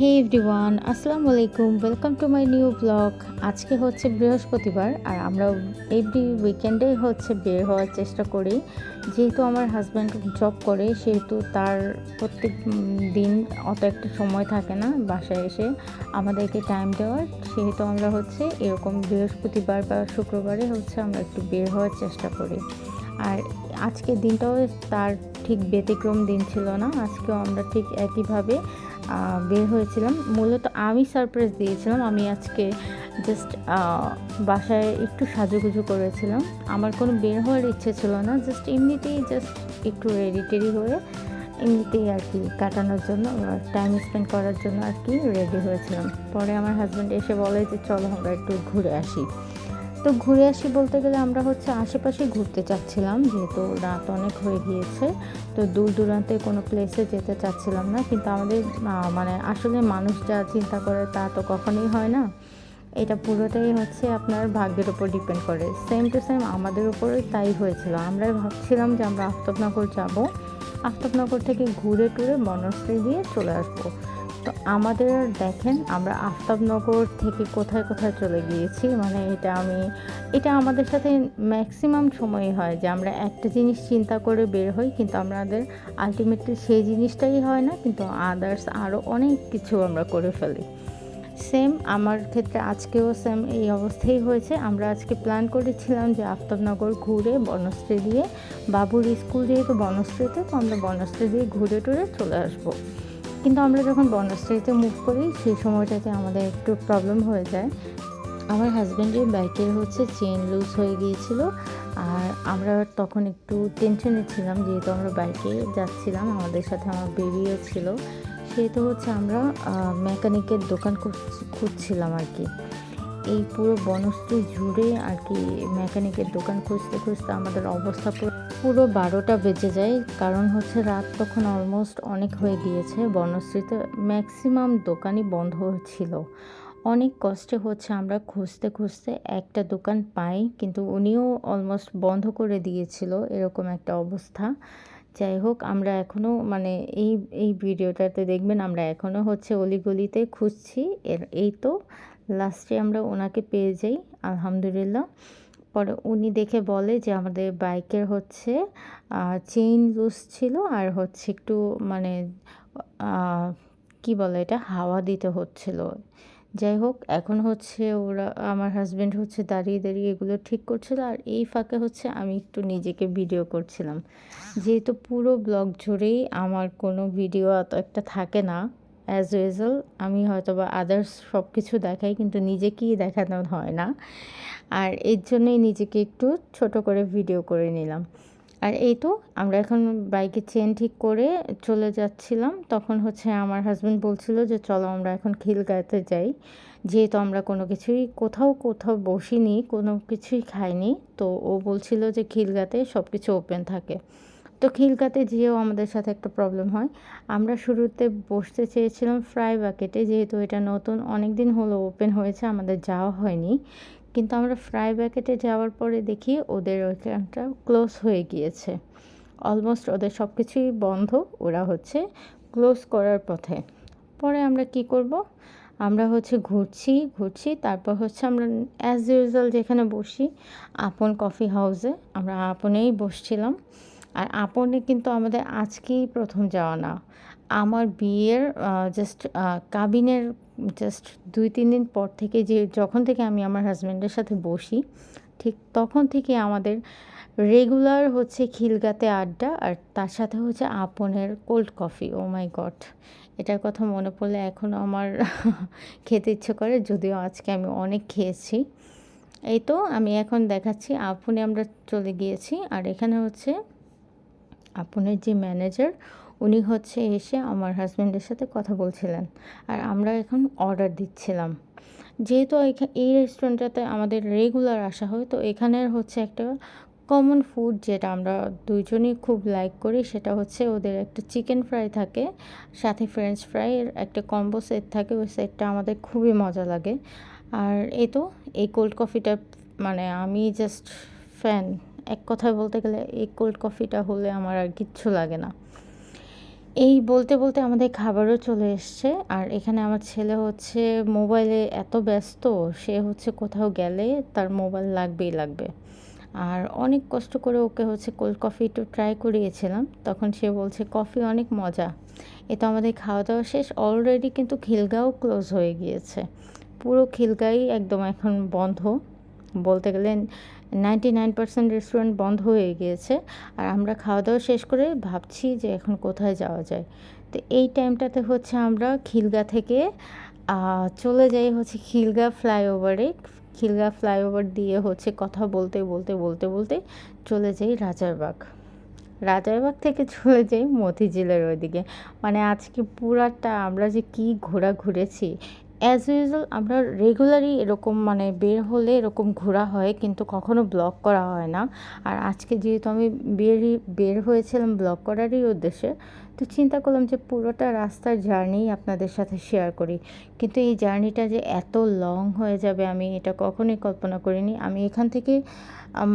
হে everyone আসসালামু আলাইকুম welcome to my new blog আজকে হচ্ছে বৃহস্পতিবার আর আমরা এভরি উইকেন্ডে হচ্ছে বের হওয়ার চেষ্টা করি। যেহেতু আমার হাজব্যান্ড জব করে, সেহেতু তার প্রত্যেক দিন অত একটা সময় থাকে না বাসায় এসে আমাদেরকে টাইম দেওয়ার। সেহেতু আমরা হচ্ছে এরকম বৃহস্পতিবার বা শুক্রবারে হচ্ছে আমরা একটু বের হওয়ার চেষ্টা করি। আর আজকের দিনটাও তার ঠিক ব্যতিক্রম দিন ছিল না। আজকেও আমরা ঠিক একইভাবে বের হয়েছিলাম। মূলত আমি সারপ্রাইজ দিয়েছিলাম। আমি আজকে জাস্ট বাসায় একটু সাজুগুজু করেছিলাম। আমার কোনো বের হওয়ার ইচ্ছে ছিল না। জাস্ট এমনিতেই জাস্ট একটু রেডি টেডি হয়ে এমনিতেই আর কি কাটানোর জন্য টাইম স্পেন্ড করার জন্য আর কি রেডি হয়েছিলাম। পরে আমার হাজব্যান্ড এসে বলে যে, চলো আমরা একটু ঘুরে আসি। তো ঘুরে আসি বলতে গেলে আমরা হচ্ছে আশেপাশে ঘুরতে চাচ্ছিলাম, যেহেতু রাত অনেক হয়ে গিয়েছে। তো দূর দূরান্তে কোনো প্লেসে যেতে চাচ্ছিলাম না, কিন্তু আমাদের মানে আসলে মানুষ যা চিন্তা করে তা তো কখনোই হয় না। এটা পুরোটাই হচ্ছে আপনার ভাগ্যের উপর ডিপেন্ড করে। সেম টু সেম আমাদের উপরে তাই হয়েছিল। আমরা ভাবছিলাম যে আমরা আফতাবনগর যাব। আফতাবনগর থেকে ঘুরে টুরে বনশ্রী দিয়ে চলে আসব। তো আমাদের দেখেন, আমরা আফতাবনগর থেকে কোথায় কোথায় চলে গিয়েছি মানে এটা আমি, এটা আমাদের সাথে ম্যাক্সিমাম সময়ই হয় যে আমরা একটা জিনিস চিন্তা করে বের হই, কিন্তু আমাদের আলটিমেটলি সেই জিনিসটাই হয় না, কিন্তু আদার্স আরও অনেক কিছু আমরা করে ফেলি। সেম আমার ক্ষেত্রে আজকেও সেম এই অবস্থাই হয়েছে। আমরা আজকে প্ল্যান করেছিলাম যে আফতাবনগর ঘুরে বনশ্রী দিয়ে, বাবুর স্কুল যেহেতু বনশ্রীতে, তো আমরা বনশ্রী দিয়ে ঘুরে টুরে চলে আসব। কিন্তু আমরা যখন বনশ্রীতে মুভ করি, সেই সময়টাতে আমাদের একটু প্রবলেম হয়ে যায়। আমার হাজব্যান্ডের বাইকের হচ্ছে চেন লুজ হয়ে গিয়েছিল। আর আমরা তখন একটু টেনশনে ছিলাম, যেহেতু আমরা বাইকে যাচ্ছিলাম, আমাদের সাথে আমার বেবিও ছিল। সেহেতু হচ্ছে আমরা মেকানিকের দোকান খুঁজ- খুঁজছিলাম আর কি। এই পুরো বনশ্রী জুড়ে আর কি মেকানিকের দোকান খুঁজতে খুঁজতে আমাদের অবস্থা পুরো পুরো বারোটা বেজে যায়, কারণ হচ্ছে রাত তখন অলমোস্ট অনেক হয়ে গিয়েছে। বনশ্রীতে ম্যাক্সিমাম দোকানই বন্ধ ছিল। অনেক কষ্টে হচ্ছে আমরা খুঁজতে খুঁজতে একটা দোকান পাই, কিন্তু উনিও অলমোস্ট বন্ধ করে দিয়েছিল, এরকম একটা অবস্থা। যাই হোক, আমরা এখনও মানে এই এই ভিডিওটাতে দেখবেন আমরা এখনও হচ্ছে অলিগলিতে খুঁজছি। এর, এই তো লাস্টে আমরা ওনাকে পেয়ে যাই, আলহামদুলিল্লাহ। পরে উনি দেখে বলে যে আমাদের বাইকের হচ্ছে চেইন লুজ ছিল আর হচ্ছে একটু মানে কি বলে এটা, হাওয়া দিতে হচ্ছিল। যাই হোক, এখন হচ্ছে ওরা, আমার হাজব্যান্ড হচ্ছে দাঁড়িয়ে দাঁড়িয়ে এগুলো ঠিক করছিল আর এই ফাঁকে হচ্ছে আমি একটু নিজেকে ভিডিও করছিলাম। যেহেতু পুরো ব্লগ জুড়েই আমার কোনো ভিডিও এত একটা থাকে না অ্যাজ ইউজুয়াল আমি হয়তো বা আদার্স সব কিছু দেখাই, কিন্তু নিজেকেই দেখানো হয় না। আর এর জন্যই নিজেকে একটু ছোট করে ভিডিও করে নিলাম। আর এই তো, আমরা এখন বাইকের চেন ঠিক করে চলে যাচ্ছিলাম। তখন হচ্ছে আমার হাজব্যান্ড বলছিল যে, চলো আমরা এখন খিলগাঁতে যাই। যেহেতু আমরা কোনো কিছুই কোথাও কোথাও বসিনি, কোনো কিছুই খাইনি, তো ও বলছিল যে খিলগাতে সব কিছু ওপেন থাকে। তো খিলকাতে যেয়েও আমাদের সাথে একটা প্রবলেম হয়। আমরা শুরুতে বসতে চেয়েছিলাম ফ্রাই বাকেটে যেহেতু এটা নতুন অনেক দিন হলো ওপেন হয়েছে, আমাদের যাওয়া হয়নি। কিন্তু আমরা ফ্রাই ব্যাকেটে যাওয়ার পরে দেখি ওদের ওইখানটা ক্লোজ হয়ে গিয়েছে। অলমোস্ট ওদের সব কিছুই বন্ধ, ওরা হচ্ছে ক্লোজ করার পথে। পরে আমরা কি করব? আমরা হচ্ছে ঘুরছি ঘুরছি, তারপর হচ্ছে আমরা অ্যাজ ইউজুয়াল যেখানে বসি, আপন কফি হাউসে আমরা আপনেই বসছিলাম। আর আপনে কিন্তু আমাদের আজকেই প্রথম যাওয়া না। আমার বিয়ের জাস্ট কাবিনের জাস্ট দুই, তিন দিন পর থেকে যে, যখন থেকে আমি আমার হাজব্যান্ডের সাথে বসি, ঠিক তখন থেকে আমাদের রেগুলার হচ্ছে খিলগাতে আড্ডা আর তার সাথে হচ্ছে আপনের cold coffee oh my god এটার কথা মনে পড়লে এখনও আমার খেতে ইচ্ছে করে, যদিও আজকে আমি অনেক খেয়েছি। এই তো আমি এখন দেখাচ্ছি, আপনে আমরা চলে গিয়েছি আর এখানে হচ্ছে আপনের যে ম্যানেজার উনি হচ্ছে এসে আমার হাজব্যান্ডের সাথে কথা বলছিলেন। আর আমরা এখন অর্ডার দিচ্ছিলাম। যেহেতু এই রেস্টুরেন্টটাতে আমাদের রেগুলার আসা হয়, তো এখানের হচ্ছে একটা কমন ফুড যেটা আমরা দুইজনই খুব লাইক করি, সেটা হচ্ছে ওদের একটা চিকেন ফ্রাই থাকে, সাথে ফ্রেঞ্চ ফ্রাইয়ের একটা কম্বো সেট থাকে, ওই সেটটা আমাদের খুবই মজা লাগে। আর এই তো এই কোল্ড কফিটা মানে আমি জাস্ট ফ্যান এক কথায় বলতে গেলে এই কোল্ড কফিটা হলে আমার আর কিচ্ছু লাগে না। এই বলতে বলতে আমাদের খাবারও চলে এসছে, আর এখানে আমার ছেলে হচ্ছে মোবাইলে এত ব্যস্ত, সে হচ্ছে কোথাও গেলে তার মোবাইল লাগবেই লাগবে। আর অনেক কষ্ট করে ওকে হচ্ছে কোল্ড কফি একটু ট্রাই করিয়েছিলাম, তখন সে বলছে কফি অনেক মজা। এ তো আমাদের খাওয়া দাওয়া শেষ অলরেডি কিন্তু খিলগাও ক্লোজ হয়ে গিয়েছে। পুরো খিলগাই একদম এখন বন্ধ। বলতে গেলে নাইনটি নাইন পার্সেন্ট রেস্টুরেন্ট বন্ধ হয়ে গিয়েছে। আর আমরা খাওয়া দাওয়া শেষ করে ভাবছি যে এখন কোথায় যাওয়া যায়। তো এই টাইমটাতে হচ্ছে আমরা খিলগা থেকে চলে যাই হচ্ছে খিলগা ফ্লাইওভারে। খিলগা ফ্লাইওভার দিয়ে হচ্ছে কথা বলতে বলতে বলতে বলতে চলে যাই রাজারবাগ। রাজারবাগ থেকে চলে যাই মতিঝিলের ওইদিকে। মানে আজকে পুরাটা আমরা যে কি ঘোরা ঘুরেছি অ্যাজ ইউজুয়াল আমরা রেগুলারই এরকম মানে বের হলে এরকম ঘোরা হয়, কিন্তু কখনো ব্লগ করা হয় না। আর আজকে যেহেতু আমি বেরই বের হয়েছিলাম ব্লগ করারই উদ্দেশ্যে, তো চিন্তা করলাম যে পুরোটা রাস্তার জার্নি আপনাদের সাথে শেয়ার করি। কিন্তু এই জার্নিটা যে এত লং হয়ে যাবে, আমি এটা কখনোই কল্পনা করিনি। আমি এখান থেকে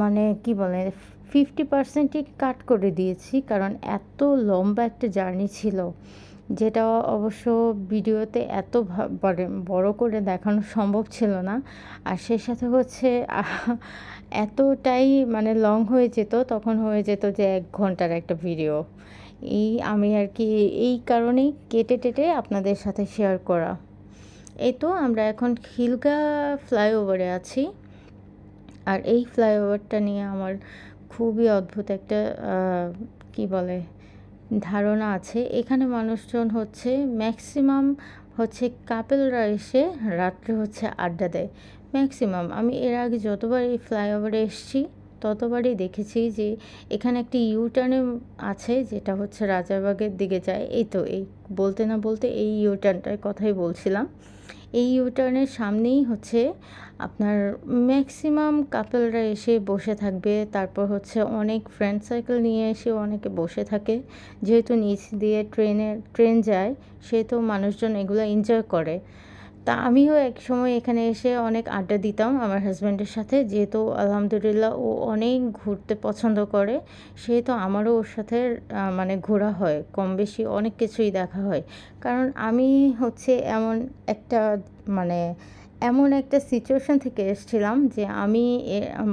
মানে কি বলে ফিফটি পার্সেন্টই কাট করে দিয়েছি, কারণ এত লম্বা একটা জার্নি ছিল। যেটা অবশ্য ভিডিওতে এত বড় করে দেখানো সম্ভব ছিল না। আর সেই সাথে হচ্ছে এতটাই মানে লং হয়ে যেত, তখন হয়ে যেত যে এক ঘণ্টার একটা ভিডিও। এই আমি আর কি এই কারণেই কেটে টেটে আপনাদের সাথে শেয়ার করা। এই তো আমরা এখন খিলগা ফ্লাইওভারে আছি। আর এই ফ্লাইওভারটা নিয়ে আমার খুবই অদ্ভুত একটা কি বলে ধারণা আছে। এখানে মানুষজন হচ্ছে ম্যাক্সিমাম হচ্ছে কাপেলরা এসে রাত্রে হচ্ছে আড্ডা দেয়। ম্যাক্সিমাম। আমি এর আগে যতবার এই ফ্লাইওভারে এসেছি, ততবারই দেখেছি যে এখানে একটি ইউটার্নে আছে যেটা হচ্ছে রাজারবাগের দিকে যায়। এই তো, এই বলতে না বলতে এই ইউটার্নটার কথাই বলছিলাম। এই ইউটার্নের সামনেই হচ্ছে আপনার ম্যাক্সিমাম কাপলরা এসে বসে থাকবে। তারপর হচ্ছে অনেক ফ্রেন্ড সাইকেল নিয়ে এসে অনেকে বসে থাকে। যেহেতু নিচ দিয়ে ট্রেনে ট্রেন যায়, সেহেতু মানুষজন এগুলো এনজয় করে। তা আমিও এক সময় এখানে এসে অনেক আড্ডা দিতাম আমার হাজব্যান্ডের সাথে। যেহেতু আলহামদুলিল্লাহ ও অনেক ঘুরতে পছন্দ করে, সেহেতু আমারও ওর সাথে মানে ঘোরা হয় কম বেশি অনেক কিছুই দেখা হয়। কারণ আমি হচ্ছে এমন একটা মানে এমন একটা সিচুয়েশান থেকে এসেছিলাম যে আমি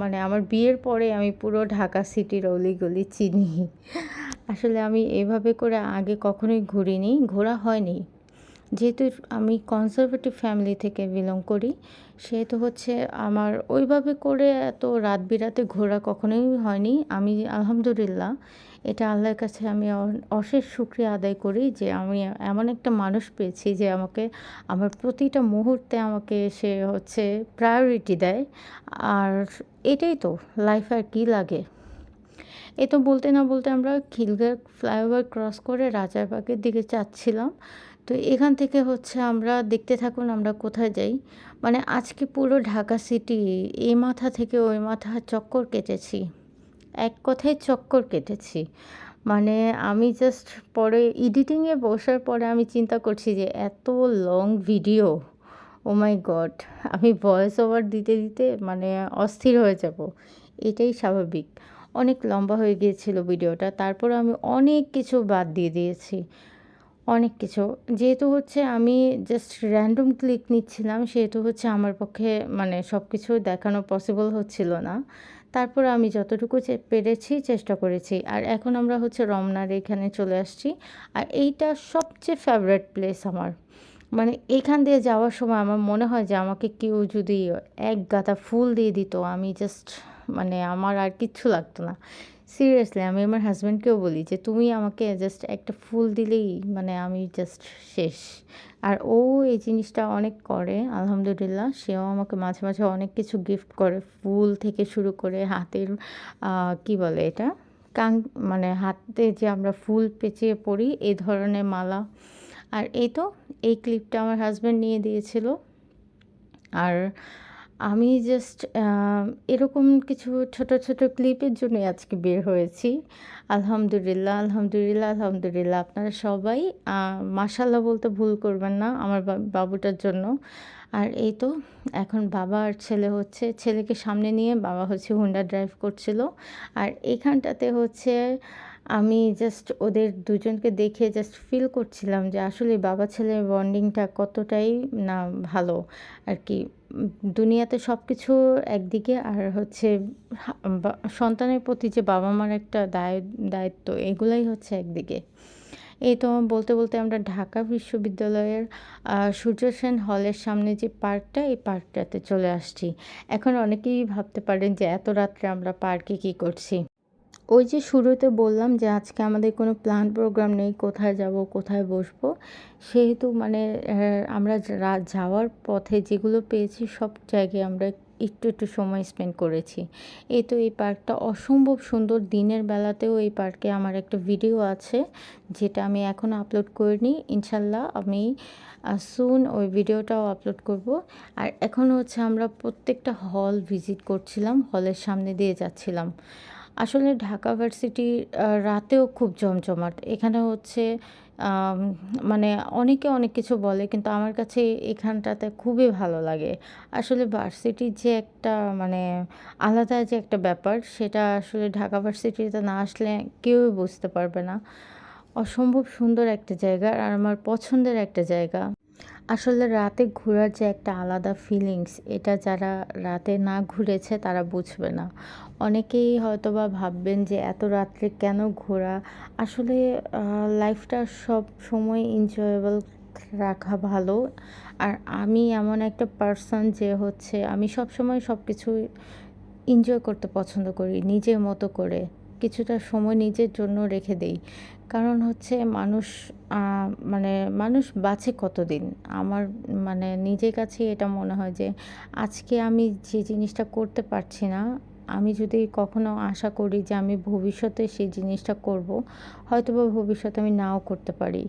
মানে আমার বিয়ের পরে আমি পুরো ঢাকা সিটির অলিগলি চিনি। আসলে আমি এভাবে করে আগে কখনোই ঘুরিনি, ঘোরা হয়নি। যেহেতু আমি কনজারভেটিভ ফ্যামিলি থেকে বিলং করি, সেহেতু হচ্ছে আমার ওইভাবে করে এত রাত বিরাতে ঘোরা কখনোই হয়নি। আমি আলহামদুলিল্লাহ, এটা আল্লাহর কাছে আমি অশেষ শুক্রিয়া আদায় করি যে আমি এমন একটা মানুষ পেয়েছি যে আমাকে, আমার প্রতিটা মুহূর্তে আমাকে সে হচ্ছে প্রায়োরিটি দেয়। আর এটাই তো লাইফ আর কী লাগে? এ তো বলতে না বলতে আমরা খিলগাঁ ফ্লাইওভার ক্রস করে রাজারবাগের দিকে যাচ্ছিলাম। তো এখান থেকে হচ্ছে আমরা দেখতে থাকুন আমরা কোথায় যাই। মানে আজকে পুরো ঢাকা সিটি, এই মাথা থেকে ওই মাথা চক্কর কেটেছি। এক কথায় চক্কর কেটেছি। মানে আমি জাস্ট পরে এডিটিংয়ে বসার পরে আমি চিন্তা করছি যে এত long video oh my god আমি ভয়েস ওভার দিতে দিতে মানে অস্থির হয়ে যাব। এটাই স্বাভাবিক। অনেক লম্বা হয়ে গিয়েছিল ভিডিওটা তারপর আমি অনেক কিছু বাদ দিয়ে দিয়েছি। অনেক কিছু। যেহেতু হচ্ছে আমি জাস্ট র্যান্ডম ক্লিক নিচ্ছিলাম, সেহেতু হচ্ছে আমার পক্ষে মানে সব কিছু দেখানো পসিবল হচ্ছিল না। তারপর আমি যতটুকু পেরেছি চেষ্টা করেছি। আর এখন আমরা হচ্ছে রমনার এখানে চলে আসছি। আর এইটা সবচেয়ে ফেভারেট প্লেস আমার। মানে এখান দিয়ে যাওয়ার সময় আমার মনে হয় যে আমাকে কেউ যদি এক গাদা ফুল দিয়ে দিত, আমি জাস্ট মানে আমার আর কিচ্ছু লাগতো না। সিরিয়াসলি আমি আমার হাজব্যান্ডকেও বলি যে, তুমি আমাকে জাস্ট একটা ফুল দিলেই মানে আমি জাস্ট শেষ। আর ও এই জিনিসটা অনেক করে, আলহামদুলিল্লাহ। সেও আমাকে মাঝে মাঝে অনেক কিছু গিফট করে, ফুল থেকে শুরু করে হাতের কি বলে এটা? কাং মানে হাতে যে আমরা ফুল পেঁচিয়ে পড়ি এই ধরনের মালা। আর এই তো, এই ক্লিপটা আমার হাজব্যান্ড নিয়ে দিয়েছিল। আর আমি জাস্ট এরকম কিছু ছোট ছোট ক্লিপের জন্য আজকে বের হয়েছি। আলহামদুলিল্লাহ আলহামদুলিল্লাহ আলহামদুলিল্লাহ। আপনারা সবাই মাসাল্লাহ বলতে ভুল করবেন না আমার বাবুটার জন্য। আর এই তো, এখন বাবা আর ছেলে হচ্ছে, ছেলেকে সামনে নিয়ে বাবা হচ্ছে হুন্ডা ড্রাইভ করছিল। আর এখানটাতে হচ্ছে, আমি জাস্ট ওদের দুজনকে দেখে জাস্ট ফিল করছিলাম যে আসলে বাবা ছেলের বন্ডিংটা কতটাই না ভালো আর কি। দুনিয়াতে সব কিছু একদিকে আর হচ্ছে সন্তানের প্রতি যে বাবা মার একটা দায়, দায়িত্ব, এগুলাই হচ্ছে একদিকে। এই তো বলতে বলতে আমরা ঢাকা বিশ্ববিদ্যালয়ের সূর্য সেন হলের সামনে যে পার্কটা, এই পার্কটাতে চলে আসছি। এখন অনেকেই ভাবতে পারেন যে এত রাত্রে আমরা পার্কে কী করছি। ওই যে শুরুতে বললাম যে আজকে আমাদের কোনো প্ল্যান প্রোগ্রাম নেই, কোথায় যাব, কোথায় বসবো। সেহেতু মানে আমরা যাওয়ার পথে যেগুলো পেয়েছি, সব জায়গায় আমরা একটু একটু সময় স্পেন্ড করেছি। এই তো এই পার্কটা অসম্ভব সুন্দর। দিনের বেলাতেও এই পার্কে আমার একটা ভিডিও আছে, যেটা আমি এখনও আপলোড করিনি। ইনশাল্লাহ আমি সুন ওই ভিডিওটাও আপলোড করব। আর এখন হচ্ছে আমরা প্রত্যেকটা হল ভিজিট করছিলাম হলের সামনে দিয়ে যাচ্ছিলাম। আসলে ঢাকা ভার্সিটি রাতেও খুব জমজমাট। এখানে হচ্ছে মানে অনেকে অনেক কিছু বলে, কিন্তু আমার কাছে এখানটাতে খুবই ভালো লাগে। আসলে ভার্সিটির যে একটা মানে আলাদা যে একটা ব্যাপার, সেটা আসলে ঢাকা ভার্সিটিতে না আসলে কেউই বুঝতে পারবে না। অসম্ভব সুন্দর একটা জায়গা আর আমার পছন্দের একটা জায়গা। আসলে রাতে ঘোরার যে একটা আলাদা ফিলিংস এটা যারা রাতে না ঘুরেছে তারা বুঝবে না। অনেকেই হয়তোবা ভাববেন যে এত রাত্রে কেন ঘোরা? আসলে লাইফটা সব সময় এনজয়েবল রাখা ভালো। আর আমি এমন একটা পার্সন যে হচ্ছে, আমি সব সময় সব কিছু এনজয় করতে পছন্দ করি নিজের মতো করে। কিছুটা সময় নিজের জন্য রেখে দেই। কারণ হচ্ছে মানুষ মানে মানুষ বাঁচে কতদিন? আমার মানে নিজের কাছে এটা মনে হয় যে, আজকে আমি যে জিনিসটা করতে পারছি না, আমি যদি কখনো আশা করি যে আমি ভবিষ্যতে সেই জিনিসটা করব হয়তো বা ভবিষ্যতে আমি নাও করতে পারি।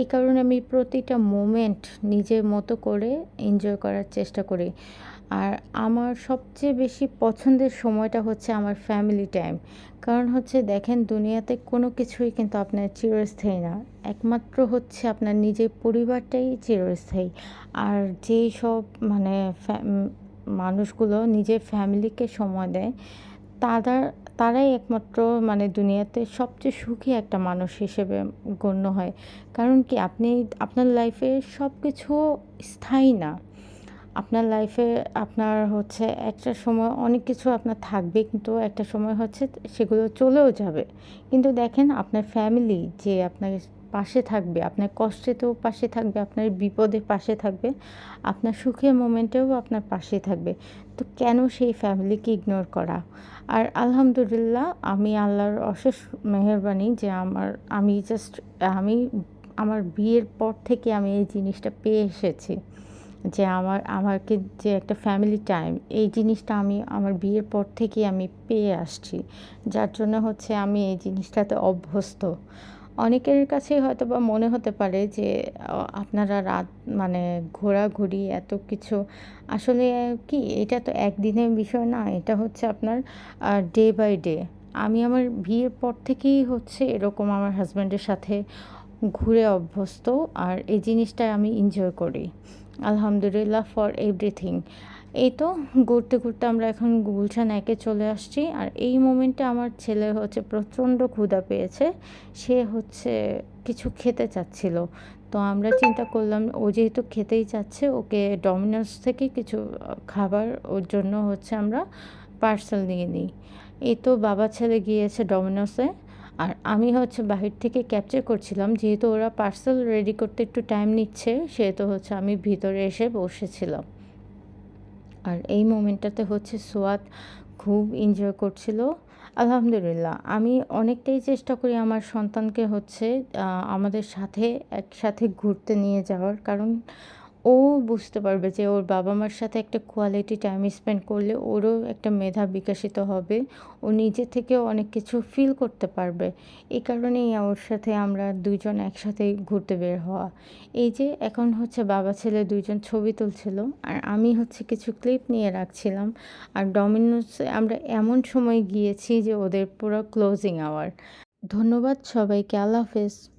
এই কারণে আমি প্রতিটা মোমেন্ট নিজের মতো করে এনজয় করার চেষ্টা করি। আর আমার সবচেয়ে বেশি পছন্দের সময়টা হচ্ছে আমার ফ্যামিলি টাইম কারণ হচ্ছে দেখেন, দুনিয়াতে কোনো কিছুই কিন্তু আপনার চিরস্থায়ী না। একমাত্র হচ্ছে আপনার নিজের পরিবারটাই চিরস্থায়ী। আর যেই সব মানে মানুষগুলো নিজের ফ্যামিলিকে সময় দেয় তারা তারাই একমাত্র মানে দুনিয়াতে সবচেয়ে সুখী একটা মানুষ হিসেবে গণ্য হয়। কারণ কি, আপনি, আপনার লাইফে সব কিছু স্থায়ী না। আপনার লাইফে আপনার হচ্ছে একটা সময় অনেক কিছু আপনার থাকবে, কিন্তু একটা সময় হচ্ছে সেগুলো চলেও যাবে। কিন্তু দেখেন আপনার ফ্যামিলি যে আপনার পাশে থাকবে, আপনার কষ্টেতেও পাশে থাকবে, আপনার বিপদে পাশে থাকবে, আপনার সুখের মোমেন্টেও আপনার পাশে থাকবে। তো কেন সেই ফ্যামিলিকে ইগনোর করা? আর আলহামদুলিল্লাহ আমি আল্লাহর অশেষ মেহরবানি যে আমার, আমি জাস্ট আমি, আমার বিয়ের পর থেকে আমি এই জিনিসটা পেয়ে এসেছি। যে আমার, আমাকে যে একটা ফ্যামিলি টাইম এই জিনিসটা আমি আমার বিয়ের পর থেকেই আমি পেয়ে আসছি। যার জন্য হচ্ছে আমি এই জিনিসটাতে অভ্যস্ত। অনেকের কাছেই হয়তো বা মনে হতে পারে যে আপনারা রাত মানে ঘোরাঘুরি এত কিছু, আসলে কি এটা তো একদিনের বিষয় না, এটা হচ্ছে আপনার ডে বাই ডে আমি আমার বিয়ের পর থেকেই হচ্ছে এরকম আমার হাজব্যান্ডের সাথে ঘুরে অভ্যস্ত, আর এই জিনিসটা আমি এনজয় করি। আলহামদুলিল্লাহ ফর এভরিথিং এই তো ঘুরতে ঘুরতে আমরা এখন গুলশান একে চলে আসছি। আর এই মোমেন্টে আমার ছেলে হচ্ছে প্রচণ্ড ক্ষুধা পেয়েছে। সে হচ্ছে কিছু খেতে চাচ্ছিল। তো আমরা চিন্তা করলাম, ও যেহেতু খেতেই চাচ্ছে, ওকে ডমিনোস থেকে কিছু খাবার ওর জন্য হচ্ছে আমরা পার্সেল নিয়ে নিই। এই তো বাবা ছেলে গিয়েছে ডমিনোসে আর আমি হচ্ছে বাহির থেকে ক্যাপচার করছিলাম, যেহেতু ওরা পার্সেল রেডি করতে একটু টাইম নিচ্ছে, সেহেতু হচ্ছে আমি ভিতরে এসে বসেছিলাম। আর এই মোমেন্টটাতে হচ্ছে সোয়াদ খুব এনজয় করছিল। আলহামদুলিল্লাহ, আমি অনেকটাই চেষ্টা করি আমার সন্তানকে হচ্ছে আমাদের সাথে, একসাথে ঘুরতে নিয়ে যাওয়ার, কারণ ও বুঝতে পারবে যে ওর বাবা মার সাথে একটা কোয়ালিটি টাইম স্পেন্ড করলে ওরও একটা মেধা বিকশিত হবে। ও নিজে থেকেও অনেক কিছু ফিল করতে পারবে। এই কারণেই ওর সাথে আমরা দুইজন একসাথে ঘুরতে বের হওয়া। এই যে এখন হচ্ছে বাবা ছেলে দুইজন ছবি তুলছিল আর আমি হচ্ছে কিছু ক্লিপ নিয়ে রাখছিলাম। আর ডমিনোসে আমরা এমন সময় গিয়েছি যে ওদের পুরো ক্লোজিং আওয়ার ধন্যবাদ সবাইকে, আল্লাহ হাফেজ।